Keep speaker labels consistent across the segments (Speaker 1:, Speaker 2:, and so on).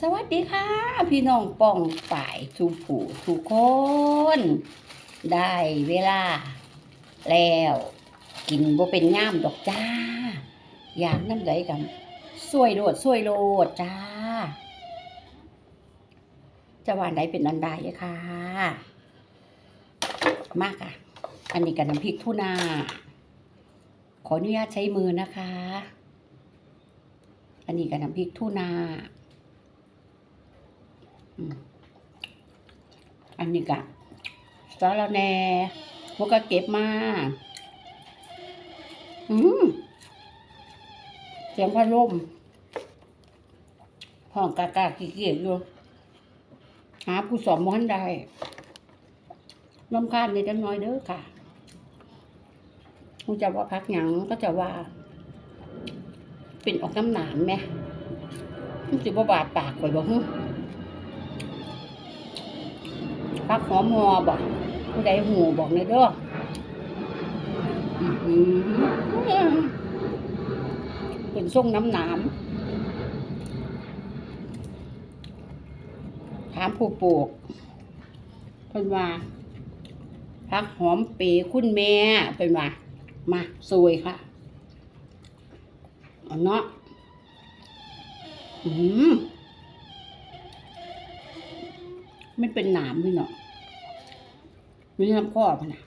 Speaker 1: สวัสดีค่ะ พี่น้องป้องฝ่ายทุกผู้ทุกคน ได้เวลา แล้ว กินบ่เป็นย่ามดอกจ้า อยากน้ำไหลกันสวยโลดสวยโลดจ้า จะวานใดเป็นอันใดค่ะ มากอะ อันนี้กับน้ำพริกทูนา ขออนุญาตใช้มือนะคะ อันนี้กับน้ำพริกทูนา อันนี้กะสาระแหน่พวกก็เก็บมา อืมเสียงพัดลมห้องกากากี่เกียจอยู่ หาผู้สอนมอนได้น้ำคานในจังน้อยเด้อค่ะคงจะว่าพักหยังก็จะว่า เป็นออกน้ำหนามไหมมันสิบ่บาดปากข่อยบ่ฮึ พักหอมหอบอกผู้ใดหูบอกในอยเด้ออื้อหือเป็นส่งน้ำหนามถามผู้ปลูกเพิ่นว่าพักหอมเปรย์คุณแม่เพิ่นว่า มาสวยค่ะเนาะอืมมันเป็นหนามด้วยเนาะ มีน้ำข้อพะนะ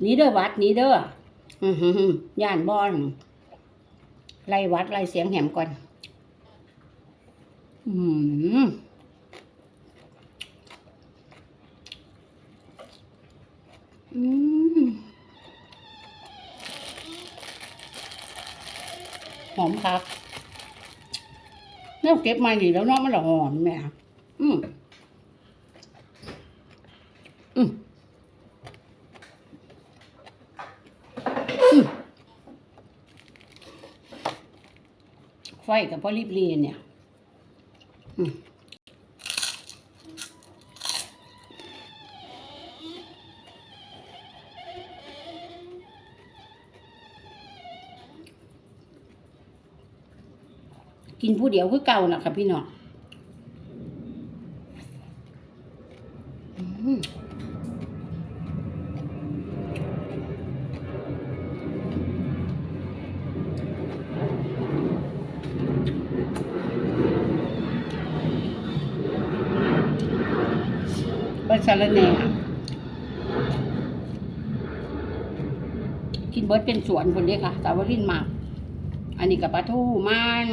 Speaker 1: หนี่เด้อวัดหนี่เด้ออือหือย่านบอนไล่วัดไล่เสียงแหมก่อน อืมอืมหอมครับเนี่ยเก็บมาอยู่แล้วเนาะมันละหอมแม่อืม อืม อืม ไฟกับพอรีบเรียนเนี่ยอืมกินผู้เดียวคือเก่านะครับพี่น้อง สาระแหน่กินเบิร์ดเป็นสวนคนเดียค่ะ สาวรินมาก อันนี้กับปลาทูมัน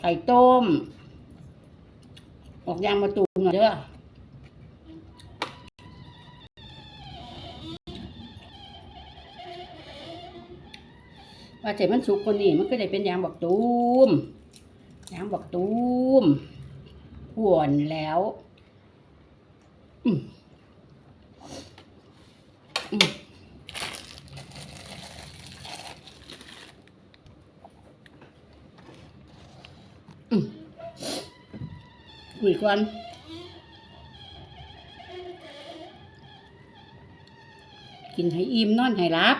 Speaker 1: ไข่ต้ม ออกยางมาตูมหน่อยเด้อว่าแต่มันสุกคนนี้มันก็ได้เป็นยางบักตูม ยางบักตูมหวนแล้วอืมอืมอืมคุยก่อนกินให้อิ่มนอนให้รับ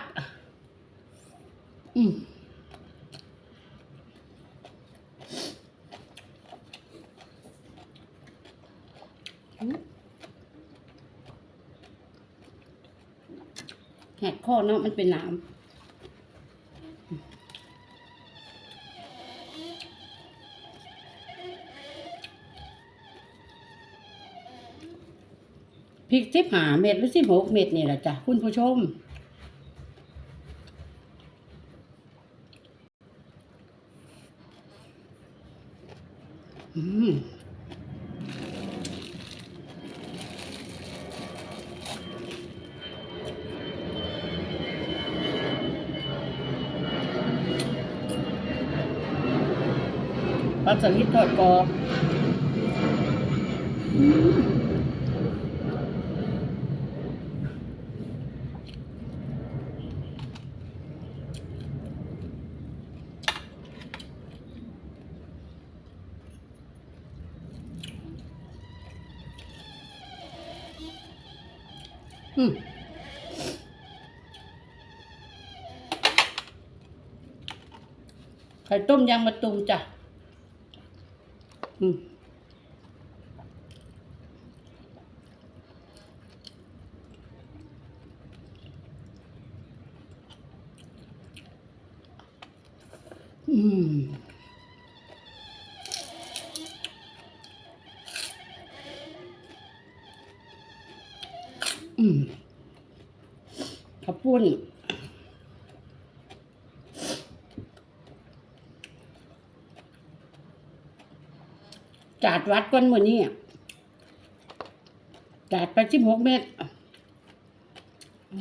Speaker 1: อืมอืมแหก ข้อเนาะมันเป็นหนามพริกสิบหาเม็ดหรือสิบหกเม็ดนี่แหละจ้ะคุณผู้ชม ปลาสลิดทอดกรอบอืมไข่ต้มยางมะตูมจ้ะ อืมอืมอืมข้าวปุ้น จัดวัดก้นมือนี่จัดไปสิบหกเมตรอ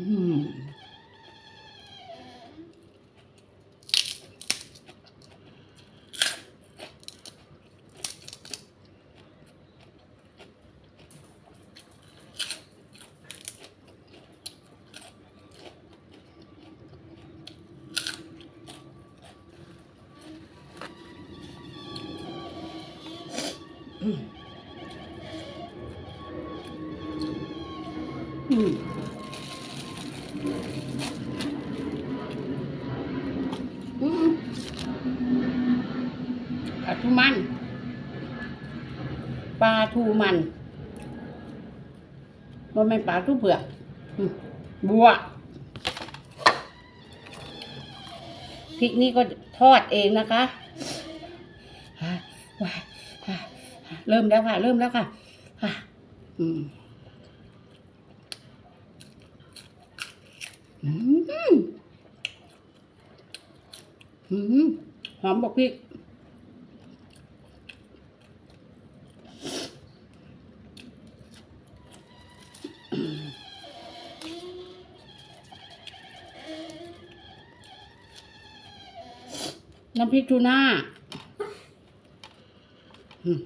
Speaker 1: ืม อืมปลาทูมันปลาทูมันมันเป็นปลาทูเผือกบัวพริกนี่ก็ทอดเองนะคะเริ่มแล้วค่ะ เริ่มแล้วค่ะฮะอืม อืมอืมหอมบอกพริกน้ำพริกทูน่าอืม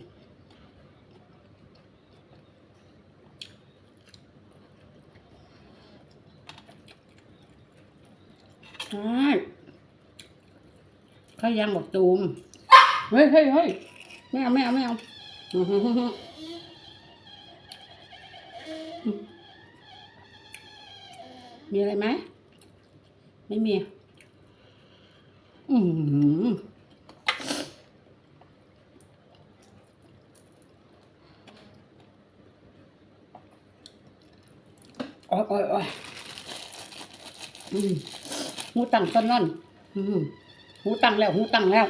Speaker 1: ใช่ ข้ายังบอกตูมเฮ้ยเฮ้ยเฮ้ยไม่เอาไม่เอาไม่เอามีอะไรไหมไม่มีอืมโอ้ยโอ้ยโอ้ยอืมหูตังต้นนั่นอืม หูตังแล้วหูตังแล้ว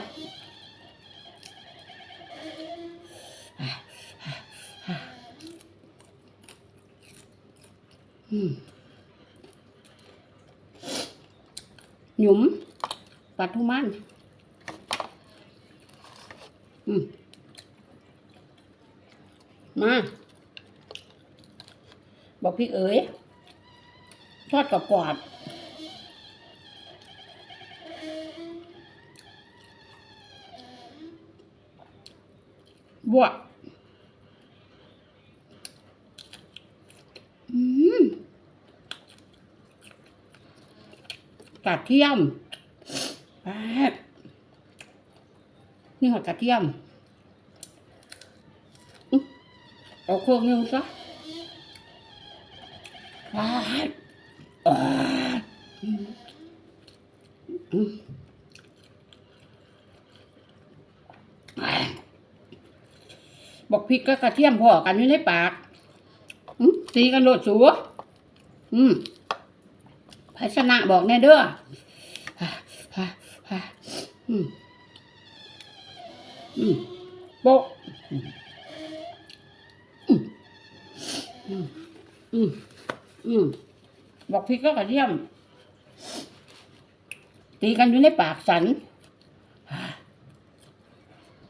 Speaker 1: หยุมปลาทูมันมา บอกพี่เอ๋ยทอดกับกรอบ บวกกระเทียมแป๊บนี่หอดกระเทียมเอาเครื่องนึงซะแป๊บอ่าอืมอืมแป๊บ บอกพริกกับกระเทียมพอกันอยู่ในปากตีกันโลดสูอืมภาชนะบอกแน่เด้อฮ่าฮ่าฮ่าอืมอืมโปะอืมอืมอืมอืมอืมบอกพริกก็กระเทียม ตีกันอยู่ในปากสัน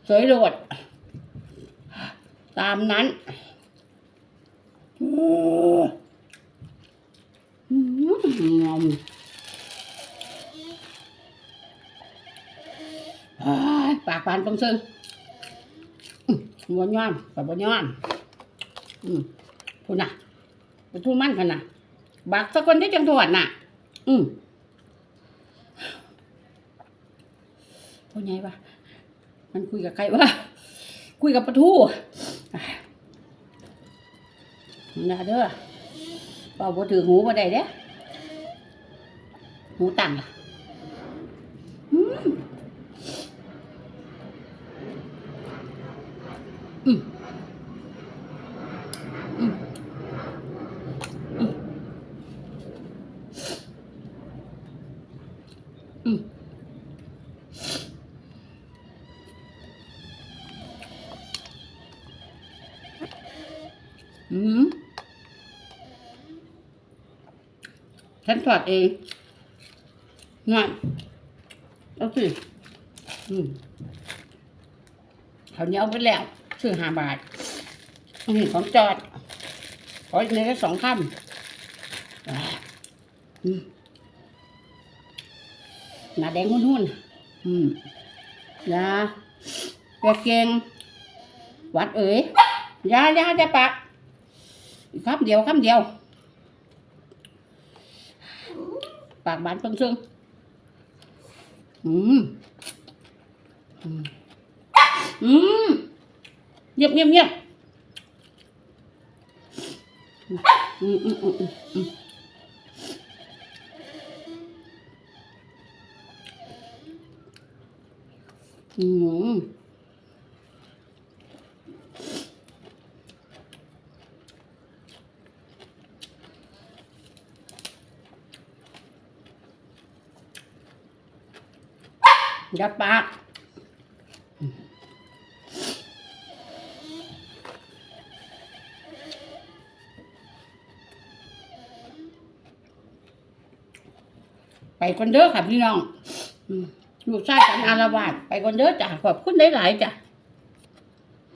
Speaker 1: สวยโลด ตามนั้นโอ้อืมงอมอ้ายปากปานตรงซึ่งอื้อหัวย้อนกับบ่ย้อนอืมพูดน่ะไปทู่มันกันน่ะ บักสักคนที่จังถวดน่ะ อืมพูดไงวะมันคุยกับใครวะคุยกับปะทู นะเด้อเป่าบ่ถือหูบ่ได้เด้อหูตั้งล่ะอืมอืมอืมอืมอืมอืม ฉันถอดเองงานเอาสิเขาวเนี้เอาไปแล้วซื้อห้าบาทอันนี้ของจอดขออีกในละสองคำอ่าอืมหน้าแดงหุ่นๆอืมยาเปียกเกงวัดเอ๋ยยายาจะปากอีกคำเดียวคำเดียว ปากบานเพิ่งซึ่งอืมอืมอืมเงียบเงียบเงียบ อยัดปากไปคนเด้อค่ะพี่น้องลูกชายกันอารวาสไปคนเด้อจ้ะขอบคุณได้หลายๆจ้ะ